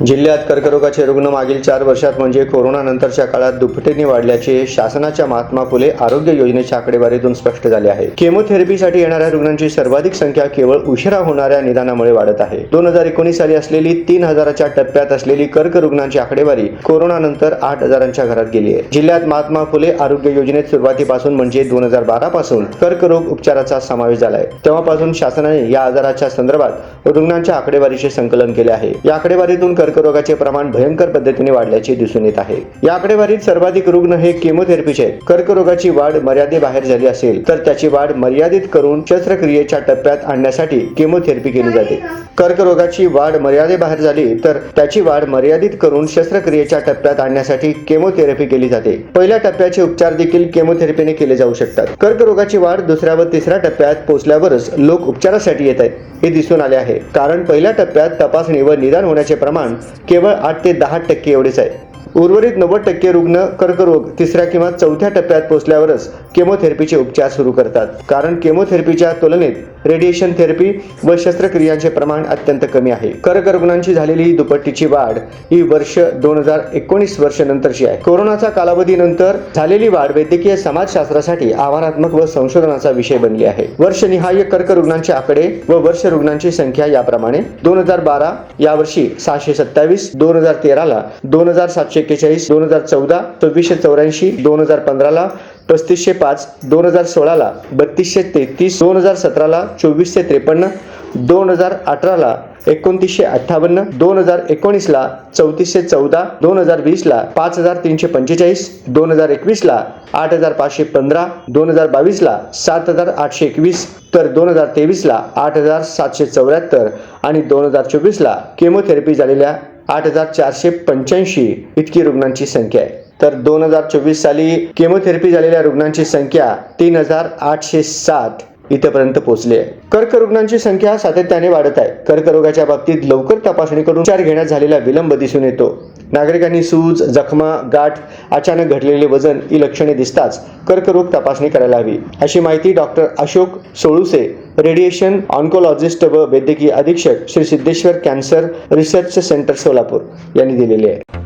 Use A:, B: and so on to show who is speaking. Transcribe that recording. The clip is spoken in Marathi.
A: जिल्ह्यात कर्करोगाचे रुग्ण मागील चार वर्षात म्हणजे कोरोनानंतरच्या काळात दुपटीने वाढल्याचे शासनाच्या महात्मा फुले आरोग्य योजनेच्या आकडेवारीतून स्पष्ट झाले आहे. केमोथेरपीसाठी येणाऱ्या रुग्णांची सर्वाधिक संख्या केवळ उशिरा होणाऱ्या निदानामुळे वाढत आहे. दोन हजार एकोणीस साली असलेली तीन हजाराच्या टप्प्यात असलेली कर्करुग्णांची आकडेवारी कोरोनानंतर आठ हजारांच्या घरात गेली आहे. जिल्ह्यात महात्मा फुले आरोग्य योजनेत सुरुवातीपासून म्हणजे दोन हजार बारा पासून कर्करोग उपचाराचा समावेश झाला आहे तेव्हापासून शासनाने या आजाराच्या संदर्भात रुग्णांच्या आकडेवारीचे संकलन केले आहे. या आकडेवारीतून कर्करोगाचे प्रमाण भयंकर पद्धतीने वाढल्याचे दिसून येत आहे. या आकडेवारीत सर्वाधिक रुग्ण हे केमोथेरपीचे कर्करोगाची वाढ मर्यादेबाहेर झाली असेल तर त्याची वाढ मर्यादित करून शस्त्रक्रियेच्या टप्प्यात आणण्यासाठी केमोथेरपी केली जाते. कर्करोगाची वाढ मर्यादेबाहेर झाली तर त्याची वाढ मर्यादित करून शस्त्रक्रियेच्या टप्प्यात आणण्यासाठी केमोथेरपी केली जाते. पहिल्या टप्प्याचे उपचार देखील केमोथेरपीने केले जाऊ शकतात. कर्करोगाची वाढ दुसऱ्या व तिसऱ्या टप्प्यात पोहोचल्यावरच लोक उपचारासाठी येत आहेत. हे दिसून आले आहे. कारण पहिल्या टप्प्यात तपासणी व निदान होण्याचे प्रमाण केवळ आठ ते दहा टक्के एवढेच आहे. उर्वरित नव्वद टक्के रुग्ण कर्करोग तिसऱ्या किंवा चौथ्या टप्प्यात पोहोचल्यावरच केमोथेरपीचे उपचार सुरू करतात. कारण केमोथेरपीच्या तुलनेत रेडिएशन थेरपी व शस्त्रक्रियांचे प्रमाण अत्यंत कमी आहे. कर्करुग्णांची झालेली ही दुपट्टीची वाढ ही वर्ष दोन हजार एकोणीस वर्ष नंतरची आहे. कोरोनाचा कालावधीनंतर झालेली वाढ वैद्यकीय समाजशास्त्रासाठी आव्हानात्मक व संशोधनाचा विषय बनली आहे. वर्षनिहाय कर्करुग्णांचे आकडे व वर्ष रुग्णांची संख्या याप्रमाणे दोन हजार बारा यावर्षी सहाशे सत्तावीस दोन हजार तेराला दोन हजार सातशे एक्केचाळीस दोन हजार चौदा सव्वीसशे चौऱ्याऐंशी दोन हजार पंधराला पस्तीसशे पाच दोन हजार सोळाला बत्तीसशे तेहतीस दोन हजार सतराला चोवीसशे त्रेपन्न दोन हजार अठराला एकोणतीसशे अठ्ठावन्न दोन हजार एकोणीसला चौतीसशे चौदा दोन हजार वीसला पाच हजार तीनशे पंचेचाळीस दोन हजार एकवीसला आठ हजार पाचशे पंधरा दोन हजार बावीसला सात हजार आठशे एकवीस तर दोन हजार तेवीसला आठ हजार सातशे चौऱ्याहत्तर आणि दोन हजार चोवीसला केमोथेरपी झालेल्या आठ हजार चारशे पंच्याऐंशी इतकी रुग्णांची संख्या आहे. तर दोन हजार चोवीस साली केमोथेरपी झालेल्या रुग्णांची संख्या तीन हजार आठशे सात इथपर्यंत पोहोचली आहे. कर्करुग्णांची संख्या सातत्याने वाढत आहे. कर्करोगाच्या बाबतीत लवकर तपासणी करून उपचार घेण्यात झालेला विलंब दिसून येतो. नागरिकांनी सूज जखमा गाठ अचानक घडलेले वजन ही लक्षणे दिसताच कर्करोग तपासणी करायला हवी. अशी माहिती doctor Ashok Solase radiation oncologist व वैद्यकीय अधीक्षक Shri Siddheshwar cancer research centre Solapur यांनी दिलेली आहे.